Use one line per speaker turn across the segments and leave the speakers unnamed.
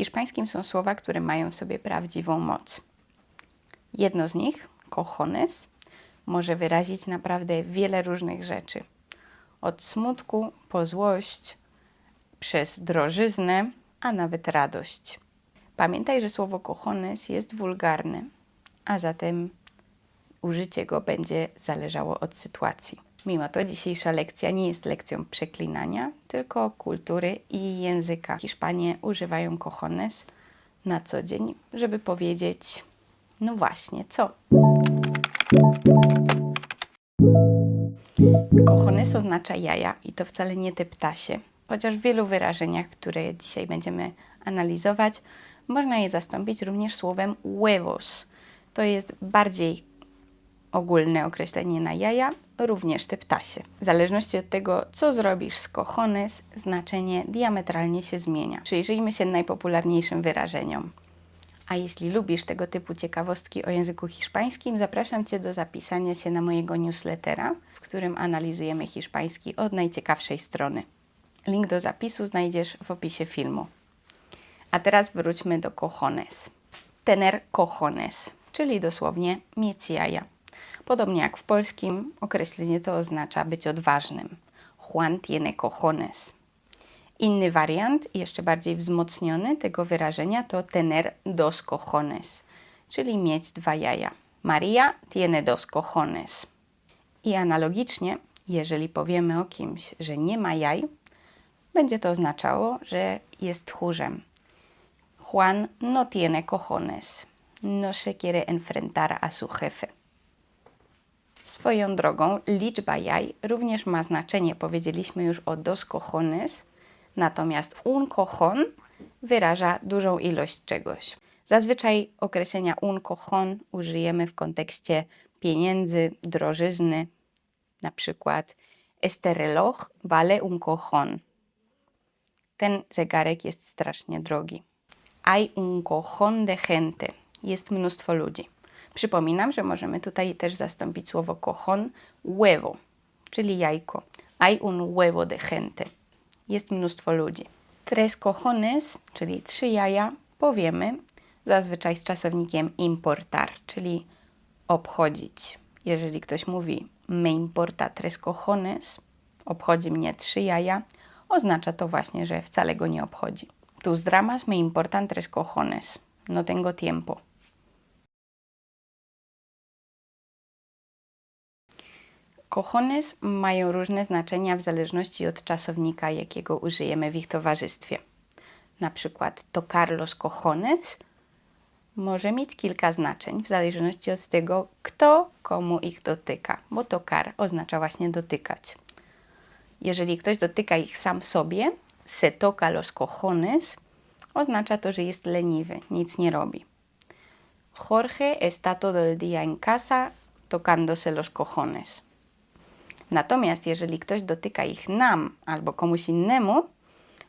hiszpańskim są słowa, które mają w sobie prawdziwą moc. Jedno z nich, cojones, może wyrazić naprawdę wiele różnych rzeczy. Od smutku po złość, przez drożyznę, a nawet radość. Pamiętaj, że słowo cojones jest wulgarne, a zatem użycie go będzie zależało od sytuacji. Mimo to dzisiejsza lekcja nie jest lekcją przeklinania, tylko kultury i języka. Hiszpanie używają cojones na co dzień, żeby powiedzieć, no właśnie, co? Cojones oznacza jaja i to wcale nie te ptasie, chociaż w wielu wyrażeniach, które dzisiaj będziemy analizować, można je zastąpić również słowem huevos. To jest bardziej ogólne określenie na jaja, również te ptasie. W zależności od tego, co zrobisz z cojones, znaczenie diametralnie się zmienia. Przyjrzyjmy się najpopularniejszym wyrażeniom. A jeśli lubisz tego typu ciekawostki o języku hiszpańskim, zapraszam Cię do zapisania się na mojego newslettera, w którym analizujemy hiszpański od najciekawszej strony. Link do zapisu znajdziesz w opisie filmu. A teraz wróćmy do cojones. Tener cojones, czyli dosłownie mieć jaja. Podobnie jak w polskim, określenie to oznacza być odważnym. Juan tiene cojones. Inny wariant, jeszcze bardziej wzmocniony tego wyrażenia to tener dos cojones, czyli mieć dwa jaja. Maria tiene dos cojones. I analogicznie, jeżeli powiemy o kimś, że nie ma jaj, będzie to oznaczało, że jest tchórzem. Juan no tiene cojones. No se quiere enfrentar a su jefe. Swoją drogą, liczba jaj również ma znaczenie. Powiedzieliśmy już o dos cojones, natomiast un cojon wyraża dużą ilość czegoś. Zazwyczaj określenia un cojon użyjemy w kontekście pieniędzy, drożyzny. Na przykład este reloj vale un cojon. Ten zegarek jest strasznie drogi. Hay un cojón de gente. Jest mnóstwo ludzi. Przypominam, że możemy tutaj też zastąpić słowo cojón huevo, czyli jajko. Hay un huevo de gente. Jest mnóstwo ludzi. Tres cojones, czyli trzy jaja, powiemy zazwyczaj z czasownikiem importar, czyli obchodzić. Jeżeli ktoś mówi me importa tres cojones, obchodzi mnie trzy jaja, oznacza to właśnie, że wcale go nie obchodzi. Tus dramas me importan tres cojones. No tengo tiempo. Cojones mają różne znaczenia w zależności od czasownika, jakiego użyjemy w ich towarzystwie. Na przykład tocar los cojones może mieć kilka znaczeń w zależności od tego, kto komu ich dotyka, bo tocar oznacza właśnie dotykać. Jeżeli ktoś dotyka ich sam sobie, se toca los cojones, oznacza to, że jest leniwy, nic nie robi. Jorge está todo el día en casa tocándose los cojones. Natomiast jeżeli ktoś dotyka ich nam albo komuś innemu,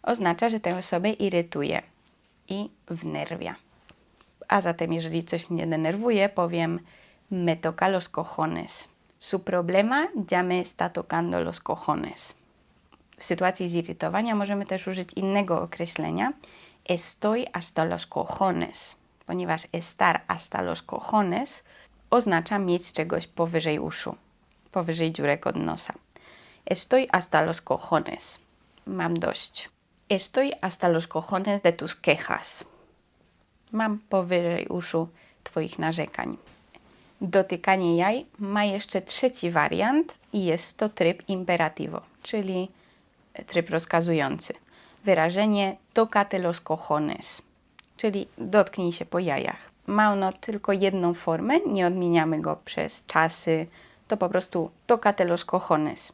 oznacza, że tę osobę irytuje i wnerwia. A zatem, jeżeli coś mnie denerwuje, powiem me toca los cojones. Su problema ya me está tocando los cojones. W sytuacji zirytowania możemy też użyć innego określenia estoy hasta los cojones, ponieważ estar hasta los cojones oznacza mieć czegoś powyżej uszu, powyżej dziurek od nosa. Estoy hasta los cojones. Mam dość. Estoy hasta los cojones de tus quejas. Mam powyżej uszu Twoich narzekań. Dotykanie jaj ma jeszcze trzeci wariant i jest to tryb imperativo, czyli tryb rozkazujący. Wyrażenie tocate los cojones, czyli dotknij się po jajach. Ma ono tylko jedną formę, nie odmieniamy go przez czasy, to po prostu tocate los cojones.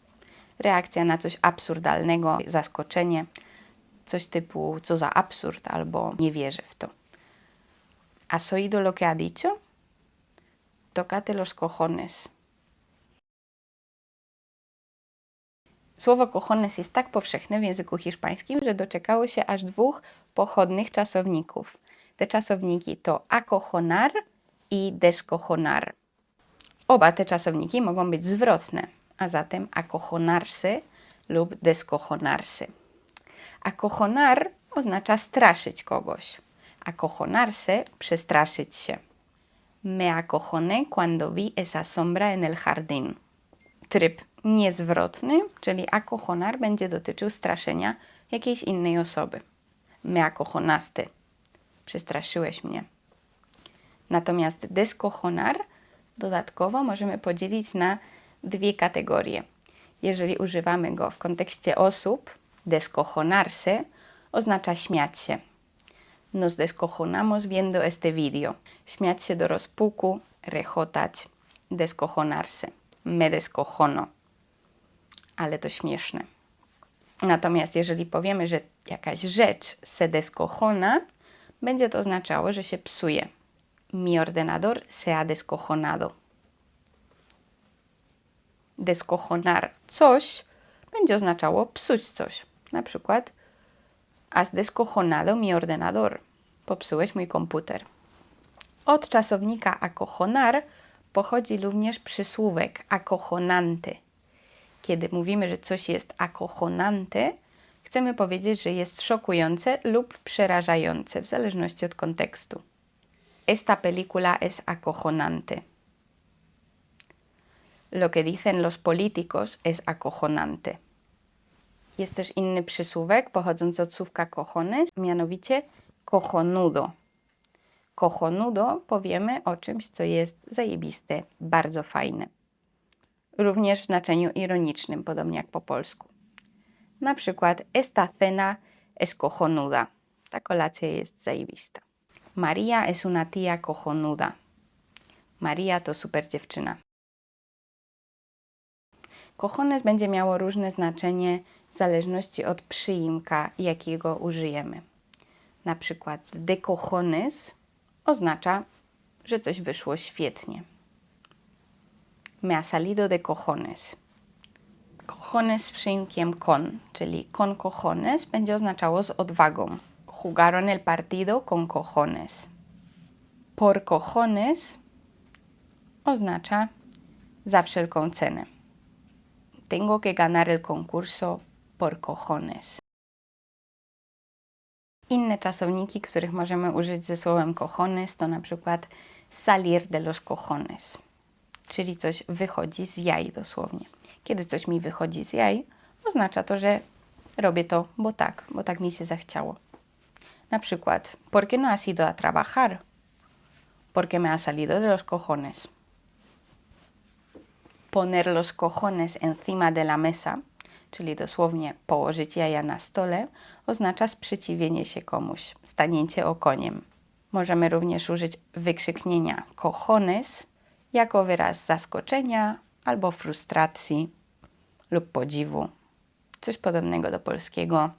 Reakcja na coś absurdalnego, zaskoczenie, coś typu co za absurd albo nie wierzę w to. ¿Has oído lo que ha dicho? Tócate los cojones. Słowo cojones jest tak powszechne w języku hiszpańskim, że doczekało się aż dwóch pochodnych czasowników. Te czasowniki to acojonar i descojonar. Oba te czasowniki mogą być zwrotne, a zatem acojonarse lub descojonarse. Acojonar oznacza straszyć kogoś. Acojonarse, przestraszyć się. Me acojoné cuando vi esa sombra en el jardín. Tryb niezwrotny, czyli acojonar, będzie dotyczył straszenia jakiejś innej osoby. Me acojonaste. Przestraszyłeś mnie. Natomiast descojonar dodatkowo możemy podzielić na dwie kategorie. Jeżeli używamy go w kontekście osób, descojonarse oznacza śmiać się. Nos descojonamos viendo este video. Śmiać się do rozpuku, rechotać, descojonarse. Me descojono. Ale to śmieszne. Natomiast jeżeli powiemy, że jakaś rzecz se descojona, będzie to oznaczało, że się psuje. Mi ordenador se ha descojonado. Descojonar coś będzie oznaczało psuć coś. Na przykład Has descojonado mi ordenador. Popsułeś mój komputer. Od czasownika acojonar pochodzi również przysłówek acojonante. Kiedy mówimy, że coś jest acojonante, chcemy powiedzieć, że jest szokujące lub przerażające, w zależności od kontekstu. Esta película es acojonante. Lo que dicen los políticos es acojonante. Jest też inny przysłówek pochodzący od słówka cojones, mianowicie cojonudo. Cojonudo powiemy o czymś, co jest zajebiste, bardzo fajne. Również w znaczeniu ironicznym, podobnie jak po polsku. Na przykład esta cena es cojonuda. Ta kolacja jest zajebista. Maria es una tía cojonuda. Maria to super dziewczyna. Cojones będzie miało różne znaczenie w zależności od przyimka, jakiego użyjemy. Na przykład de cojones oznacza, że coś wyszło świetnie. Me ha salido de cojones. Cojones z przyimkiem con, czyli con cojones będzie oznaczało z odwagą. Jugaron el partido con cojones. Por cojones oznacza za wszelką cenę. Tengo que ganar el concurso por cojones. Inne czasowniki, których możemy użyć ze słowem cojones, to na przykład salir de los cojones, czyli coś wychodzi z jaj dosłownie. Kiedy coś mi wychodzi z jaj, oznacza to, że robię to, bo tak, bo tak mi się zachciało. Na przykład, ¿por qué no has ido a trabajar? Porque me ha salido de los cojones. Poner los cojones encima de la mesa, czyli dosłownie położyć jaja na stole, oznacza sprzeciwienie się komuś, stanięcie okoniem. Możemy również użyć wykrzyknienia cojones jako wyraz zaskoczenia albo frustracji lub podziwu. Coś podobnego do polskiego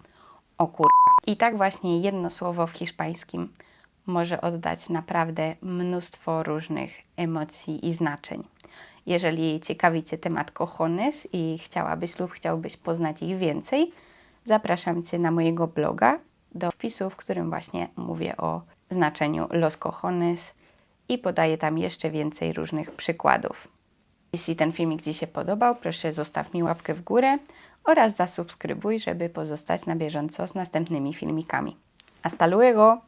o kur... I tak właśnie jedno słowo w hiszpańskim może oddać naprawdę mnóstwo różnych emocji i znaczeń. Jeżeli ciekawi Cię temat cojones i chciałabyś lub chciałbyś poznać ich więcej, zapraszam Cię na mojego bloga do wpisu, w którym właśnie mówię o znaczeniu los cojones i podaję tam jeszcze więcej różnych przykładów. Jeśli ten filmik Ci się podobał, proszę zostaw mi łapkę w górę oraz zasubskrybuj, żeby pozostać na bieżąco z następnymi filmikami. Hasta luego!